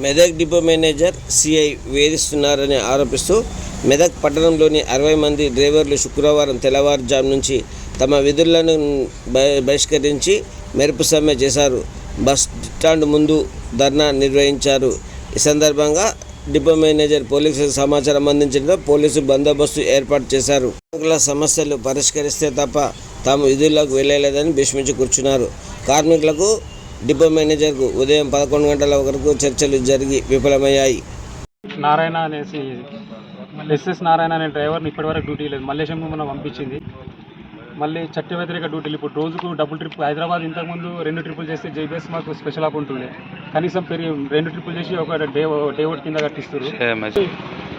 Medak depot manager CI వేధిస్తున్నారని ఆరోపిస్తూ మెదక్ పట్టణంలోని అరవై మంది డ్రైవర్లు శుక్రవారం తెల్లవారుజాము నుంచి తమ విధులను బహిష్కరించి మెరుపు సమ్మె చేశారు. బస్ స్టాండ్ ముందు ధర్నా నిర్వహించారు. ఈ సందర్భంగా డిపో మేనేజర్ పోలీసులకు సమాచారం అందించడంతో పోలీసు బందోబస్తు ఏర్పాటు చేశారు. కార్మికుల సమస్యలు పరిష్కరిస్తే తప్ప తాము విధుల్లోకి వెళ్ళలేదని భీష్మించి కూర్చున్నారు. కార్మికులకు డిపో మేనేజర్కు ఉదయం పదకొండు గంటల వరకు చర్చలు జరిగి విఫలమయ్యాయి. నారాయణ అనేసి ఎస్ఎస్ నారాయణ అనే డ్రైవర్ని ఇప్పటివరకు డ్యూటీ లేదు. మల్లేశం మనం పంపించింది. మళ్ళీ చట్ట వ్యతిరేక డ్యూటీలు ఇప్పుడు రోజుకు డబుల్ ట్రిప్ హైదరాబాద్ ఇంతకుముందు రెండు ట్రిపుల్ చేస్తే జైబీఎస్ మాకు స్పెషల్ ఆప్ ఉంటుండే కనీసం పెరిగి రెండు ట్రిపుల్ చేసి ఒక డే డే ఒకటి కింద కట్టిస్తారు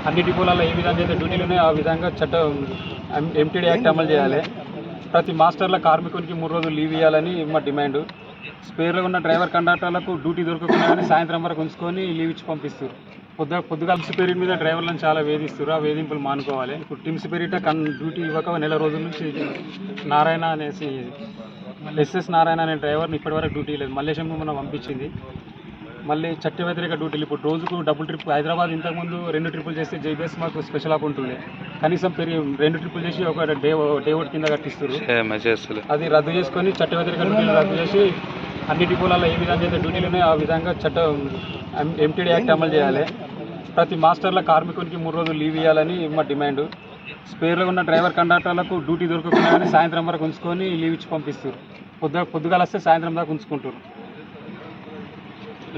అన్ని డిపోలలో ఏ విధంగా అయితే డ్యూటీలు ఉన్నాయో ఆ విధంగా చట్టం ఎంటీడీ యాక్ట్ అమలు చేయాలి. ప్రతి మాస్టర్ల కార్మికునికి మూడు రోజులు లీవ్ ఇవ్వాలని మా డిమాండ్. స్పేర్లో ఉన్న డ్రైవర్ కండక్టర్లకు డ్యూటీ దొరకకుండా కానీ సాయంత్రం వరకు ఉంచుకొని లీవ్ ఇచ్చి పంపిస్తారు. పొద్దు పొద్దుగాల స్పిరిట్ మీద డ్రైవర్లను చాలా వేధిస్తారు. ఆ వేధింపులు మానుకోవాలి. ఇప్పుడు టీమ్ స్పిరిట్ కన్ డ్యూటీ ఇవ్వక నెల రోజుల నుంచి నారాయణ అనేసి ఎస్ఎస్ నారాయణ అనే డ్రైవర్ని ఇప్పటివరకు డ్యూటీ లేదు మల్లేశం మనం పంపించింది. మళ్ళీ చట్ట వ్యతిరేక డ్యూటీలు ఇప్పుడు రోజుకు డబుల్ ట్రిప్ హైదరాబాద్ ఇంతకుముందు రెండు ట్రిపుల్ చేస్తే జైబీఎస్ మాకు స్పెషల్ ఆప్ ఉంటుండే కనీసం పెరిగి రెండు ట్రిపుల్ చేసి ఒక డే డే ఒకటి కింద కట్టిస్తారు అది రద్దు చేసుకొని చట్ట వ్యతిరేక డ్యూటీలు రద్దు చేసి అన్ని డిపోలలో ఏ విధంగా అయితే డ్యూటీలు ఉన్నాయో ఆ విధంగా చట్టం ఎంటీడీ యాక్ట్ అమలు చేయాలి. ప్రతి మాస్టర్ల కార్మికునికి మూడు రోజులు లీవ్ ఇవ్వాలని మా డిమాండ్. స్పేర్లో ఉన్న డ్రైవర్ కండక్టర్లకు డ్యూటీ దొరకకుండా సాయంత్రం వరకు ఉంచుకొని లీవ్ ఇచ్చి పంపిస్తారు పొద్దు పొద్దుగాల వస్తే సాయంత్రం దాకా ఉంచుకుంటారు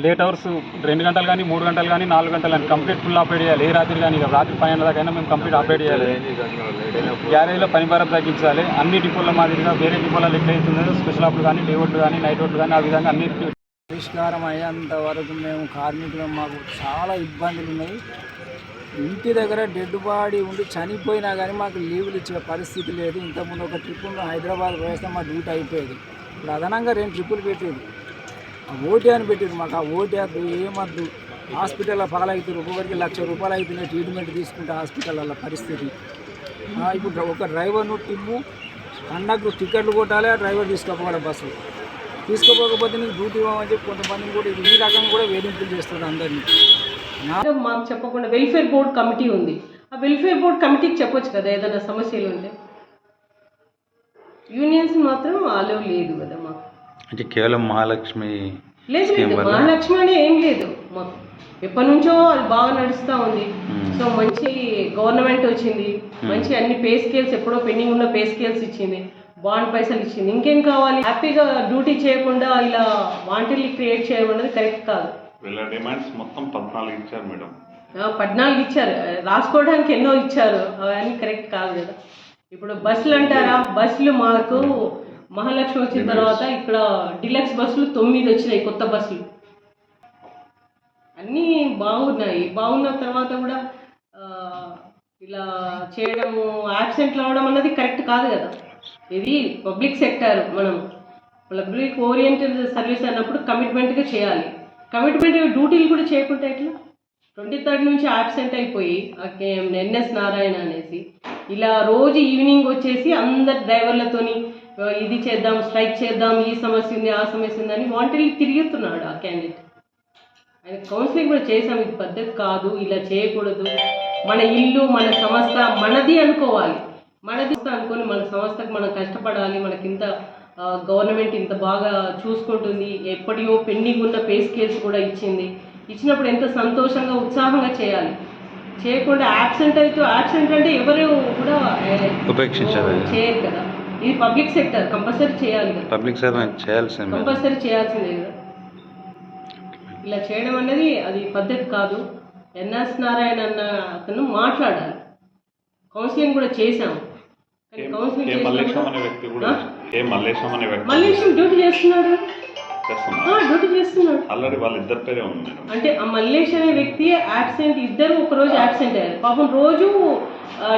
లేట్ అవర్స్ రెండు గంటలు కానీ మూడు గంటలు కానీ నాలుగు గంటలు కానీ కంప్లీట్ ఫుల్ ఆపరేట్ చేయాలి. ఏ రాత్రి కానీ ఇక రాత్రి పన్నెండు దాకా అయినా మేము కంప్లీట్ ఆపరేట్ చేయాలి. గ్యారేజ్లో పని భారం తగ్గించాలి. అన్ని డిపోల మాదిరిగా వేరే డిపోలలో ఎట్లా అవుతుందో స్పెషల్ ఆఫ్లు కానీ డే అవుట్లు కానీ నైట్ అవుట్లు కానీ ఆ విధంగా అన్ని పరిష్కారం అయ్యేంత వరకు మేము కార్మికులు. మాకు చాలా ఇబ్బందులు ఉన్నాయి. ఇంటి దగ్గర డెడ్ బాడీ ఉండి చనిపోయినా కానీ మాకు లీవులు ఇచ్చే పరిస్థితి లేదు. ఇంతకుముందు ఒక ట్రిప్ హైదరాబాద్ వేస్తే మా డ్యూటీ అయిపోయేది. ఇప్పుడు అదనంగా రెండు ట్రిప్పులు పెట్టేది ఓటీ అని పెట్టేది మాకు. ఆ ఓటీ వద్దు ఏమద్దు? హాస్పిటల్లో పగలవుతారు ఒక్కొక్కరికి లక్ష రూపాయలు అవుతున్నాయి ట్రీట్మెంట్ తీసుకుంటే హాస్పిటల్లో పరిస్థితి. ఇప్పుడు ఒక డ్రైవర్ను టిమ్ము కండక్టర్ టికెట్లు కొట్టాలి ఆ డ్రైవర్ తీసుకుపోవాలి బస్సు. తీసుకోపోకపోతే నీకు డ్యూటీ ఇవ్వమని చెప్పి కొంతమందిని కూడా ఈ రకంగా కూడా వేధింపులు చేస్తారు అందరినీ. మాకు చెప్పకుండా వెల్ఫేర్ బోర్డ్ కమిటీ ఉంది. ఆ వెల్ఫేర్ బోర్డ్ కమిటీకి చెప్పొచ్చు కదా ఏదైనా సమస్యలు ఉంటే? యూనియన్స్ మాత్రం అలో లేదు కదా మాకు. అంటే కేవలం మహాలక్ష్మి లేదు లేదు? మహాలక్ష్మి అనే ఏం లేదు. ఎప్పటి నుంచో అది బాగా నడుస్తూ ఉంది. సో మంచి గవర్నమెంట్ వచ్చింది. మంచి అన్ని పే స్కేల్స్ ఎప్పుడో పెండింగ్ ఉన్న పే స్కేల్స్ ఇచ్చింది. బాండ్ పైసలు ఇచ్చింది. ఇంకేం కావాలి? హ్యాపీగా డ్యూటీ చేయకుండా ఇలా వాంటెల్ని క్రియేట్ చేయడం అనేది కరెక్ట్ కాదు. వీళ్ళ డిమాండ్స్ మొత్తం పద్నాలుగు ఇచ్చారు మేడం. ఆ, పద్నాలుగు ఇచ్చారు. రాసుకోవడానికి ఎన్నో ఇచ్చారు. అవన్నీ కరెక్ట్ కాదు కదా. ఇప్పుడు బస్సులు అంటారా? బస్సులు మాకు మహాలక్ష్మి వచ్చిన తర్వాత ఇక్కడ డిలక్స్ బస్సులు తొమ్మిది వచ్చినాయి కొత్త బస్సులు. అన్నీ బాగున్నాయి. బాగున్న తర్వాత కూడా ఇలా చేయడము యాబ్సెంట్లు అవడం అన్నది కరెక్ట్ కాదు కదా. ఇది పబ్లిక్ సెక్టర్ మనం. పబ్లిక్ ఓరియంటెడ్ సర్వీస్ అన్నప్పుడు కమిట్మెంట్గా చేయాలి. కమిట్మెంట్ డ్యూటీలు కూడా చేయకుంటే ఎట్లా? ట్వంటీ థర్డ్ నుంచి యాబ్సెంట్ అయిపోయి ఎన్ఎస్ నారాయణ అనేసి ఇలా రోజు ఈవినింగ్ వచ్చేసి అందరు డ్రైవర్లతోని ఇది చేద్దాం స్ట్రైక్ చేద్దాం ఈ సమస్య ఉంది ఆ సమస్య ఉంది అని వాంటెల్లి తిరుగుతున్నాడు ఆ క్యాండిడేట్. ఆయన కౌన్సిలింగ్ కూడా చేసాం ఇది పద్ధతి కాదు ఇలా చేయకూడదు. మన ఇల్లు మన సంస్థ మనది అనుకోవాలి. మనది అనుకొని మన సంస్థకు మనం కష్టపడాలి మనకి ఇంత గవర్నమెంట్ ఇంత బాగా చూసుకుంటుంది ఎప్పటియో పెండింగ్ ఉన్న పే స్కేల్స్ కూడా ఇచ్చింది. ఇచ్చినప్పుడు ఎంత సంతోషంగా ఉత్సాహంగా చేయాలి. చేయకుండా యాబ్సెంట్ అయితే యాబ్సెంట్ అంటే ఎవరు కూడా. చేయరు కదా. ఇది పబ్లిక్ సెక్టర్ కంపల్సరీ చేయాలి. కదా పబ్లిక్ సర్వెంట్ చేయాల్సింది. కంపల్సరీ చేయాల్సిందే కదా. ఇలా చేయడం అనేది అది పద్ధతి కాదు. ఎన్ఎస్ నారాయణ అన్న అతను మాట్లాడాలి. కౌన్సిలింగ్ కూడా చేశాము కానీ కౌన్సిలింగ్ కే మల్లేశం అనే చేసినప్పుడు వ్యక్తి కూడా కే మల్లేశం అనే వ్యక్తి మల్లేశం డ్యూటీ చేస్తున్నాడు. డ్యూటీ చేస్తున్నాడు. ఆల్రెడీ పేరే ఉంది అంటే ఆ మల్లేష్ అనే వ్యక్తి యాబ్సెంట్ ఇద్దరు ఒక రోజు యాబ్సెంట్ అయ్యారు. పాపం రోజు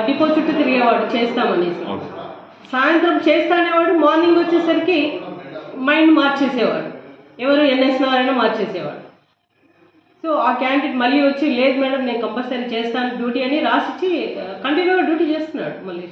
డిపో చుట్టూ తిరిగేవాడు. చేస్తామనేసి. సాయంత్రం చేస్తానేవాడు మార్నింగ్ వచ్చేసరికి మైండ్ మార్చేసేవాడు. ఎవరు ఎన్ఎస్ నారాయణ మార్చేసేవాడు. సో ఆ క్యాండిడేట్ మళ్ళీ వచ్చి లేదు మేడం నేను కంపల్సరీ చేస్తాను డ్యూటీ అని రాసిచ్చి కంటిన్యూగా డ్యూటీ చేస్తున్నాడు మళ్ళీ